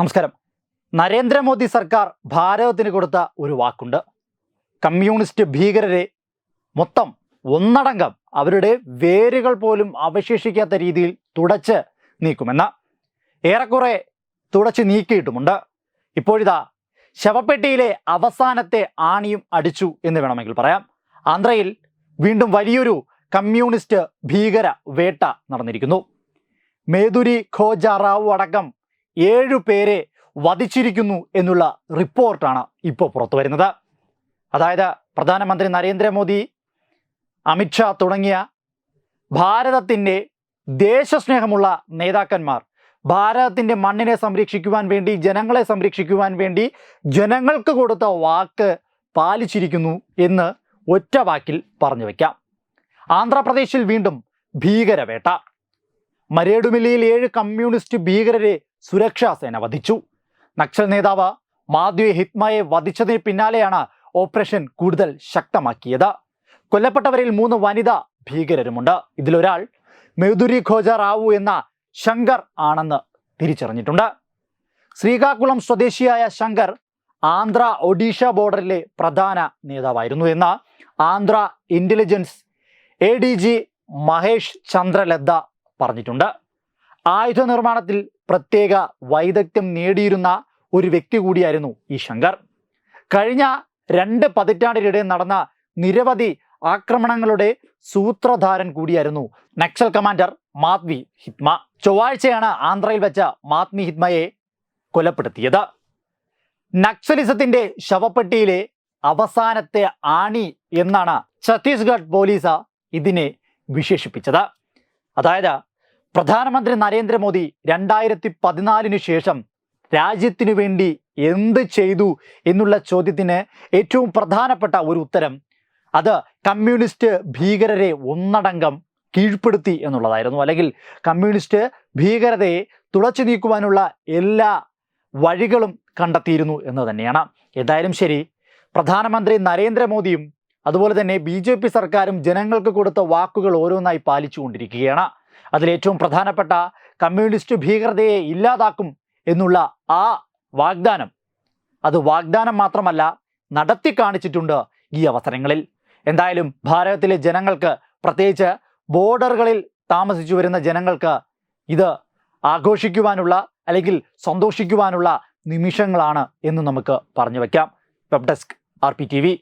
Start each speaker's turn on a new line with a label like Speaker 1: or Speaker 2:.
Speaker 1: നമസ്കാരം. നരേന്ദ്രമോദി സർക്കാർ ഭാരതത്തിന് കൊടുത്ത ഒരു വാക്കുണ്ട്. കമ്മ്യൂണിസ്റ്റ് ഭീകരരെ മൊത്തം ഒന്നടങ്കം അവരുടെ വേരുകൾ പോലും അവശേഷിക്കാത്ത രീതിയിൽ തുടച്ച് നീക്കുമെന്ന് ഏറെക്കുറെ തുടച്ച് നീക്കിയിട്ടുമുണ്ട്. ഇപ്പോഴിതാ ശവപ്പെട്ടിയിലെ അവസാനത്തെ ആണിയും അടിച്ചു എന്ന് വേണമെങ്കിൽ പറയാം. ആന്ധ്രയിൽ വീണ്ടും വലിയൊരു കമ്മ്യൂണിസ്റ്റ് ഭീകര വേട്ട നടന്നിരിക്കുന്നു. മേദുരി ഖോജ റാവു അടക്കം ഏഴു പേരെ വധിച്ചിരിക്കുന്നു എന്നുള്ള റിപ്പോർട്ടാണ് ഇപ്പോൾ പുറത്തു വരുന്നത്. അതായത് പ്രധാനമന്ത്രി നരേന്ദ്രമോദി അമിത്ഷാ തുടങ്ങിയ ഭാരതത്തിന്റെ ദേശസ്നേഹമുള്ള നേതാക്കന്മാർ ഭാരതത്തിന്റെ മണ്ണിനെ സംരക്ഷിക്കുവാൻ വേണ്ടി ജനങ്ങളെ സംരക്ഷിക്കുവാൻ വേണ്ടി ജനങ്ങൾക്ക് കൊടുത്ത വാക്ക് പാലിച്ചിരിക്കുന്നു എന്ന് ഒറ്റ വാക്കിൽ പറഞ്ഞു വയ്ക്കാം ആന്ധ്രാപ്രദേശിൽ വീണ്ടും ഭീകരവേട്ട. മരേടുമില്ലയിൽ ഏഴ് കമ്മ്യൂണിസ്റ്റ് ഭീകരരെ സുരക്ഷാ സേന വധിച്ചു. നക്സൽ നേതാവ് മാധ്യ ഹിത്മയെ വധിച്ചതിന് പിന്നാലെയാണ് ഓപ്പറേഷൻ കൂടുതൽ ശക്തമാക്കിയത്. കൊല്ലപ്പെട്ടവരിൽ മൂന്ന് വനിതാ ഭീകരരുമുണ്ട്. ഇതിലൊരാൾ മെഹുദുരി ഖോജ റാവു എന്ന ശങ്കർ ആണെന്ന് തിരിച്ചറിഞ്ഞിട്ടുണ്ട്. ശ്രീകാകുളം സ്വദേശിയായ ശങ്കർ ആന്ധ്ര ഒഡീഷ ബോർഡറിലെ പ്രധാന നേതാവായിരുന്നു എന്ന Andhra intelligence A D G Mahesh Chandra Laddha പറഞ്ഞിട്ടുണ്ട്. ആയുധ നിർമ്മാണത്തിൽ പ്രത്യേക വൈദഗ്ധ്യം നേടിയിരുന്ന ഒരു വ്യക്തി കൂടിയായിരുന്നു ഈ ശങ്കർ. കഴിഞ്ഞ രണ്ട് പതിറ്റാണ്ടിനിടെ നടന്ന നിരവധി ആക്രമണങ്ങളുടെ സൂത്രധാരൻ കൂടിയായിരുന്നു നക്സൽ കമാൻഡർ മാത്മി ഹിത്മ ചൊവ്വാഴ്ചയാണ് ആന്ധ്രയിൽ വെച്ച മാത്മി ഹിത്മയെ കൊലപ്പെടുത്തിയത്. നക്സലിസത്തിന്റെ ശവപ്പെട്ടിയിലെ അവസാനത്തെ ആണി എന്നാണ് ഛത്തീസ്ഗഡ് പോലീസ് ഇതിനെ വിശേഷിപ്പിച്ചത്. അതായത് പ്രധാനമന്ത്രി നരേന്ദ്രമോദി രണ്ടായിരത്തി പതിനാലിന് ശേഷം രാജ്യത്തിനു വേണ്ടി എന്ത് ചെയ്തു എന്നുള്ള ചോദ്യത്തിന് ഏറ്റവും പ്രധാനപ്പെട്ട ഒരു ഉത്തരം അത് കമ്മ്യൂണിസ്റ്റ് ഭീകരരെ ഒന്നടങ്കം കീഴ്പ്പെടുത്തി എന്നുള്ളതായിരുന്നു. അല്ലെങ്കിൽ കമ്മ്യൂണിസ്റ്റ് ഭീകരതയെ തുളച്ചു നീക്കുവാനുള്ള എല്ലാ വഴികളും കണ്ടെത്തിയിരുന്നു എന്ന് തന്നെയാണ്. ഏതായാലും ശരി പ്രധാനമന്ത്രി നരേന്ദ്രമോദിയും അതുപോലെ തന്നെ ബി സർക്കാരും ജനങ്ങൾക്ക് കൊടുത്ത വാക്കുകൾ ഓരോന്നായി പാലിച്ചുകൊണ്ടിരിക്കുകയാണ്. അതിലേറ്റവും പ്രധാനപ്പെട്ട കമ്മ്യൂണിസ്റ്റ് ഭീകരതയെ ഇല്ലാതാക്കും എന്നുള്ള ആ വാഗ്ദാനം. അത് വാഗ്ദാനം മാത്രമല്ല നടത്തി കാണിച്ചിട്ടുണ്ട് ഈ അവസരങ്ങളിൽ. എന്തായാലും ഭാരതത്തിലെ ജനങ്ങൾക്ക് പ്രത്യേകിച്ച് ബോർഡറുകളിൽ താമസിച്ചു വരുന്ന ജനങ്ങൾക്ക് ഇത് ആഘോഷിക്കുവാനുള്ള അല്ലെങ്കിൽ സന്തോഷിക്കുവാനുള്ള നിമിഷങ്ങളാണ് എന്ന് നമുക്ക് പറഞ്ഞു വയ്ക്കാം web desk R P T V.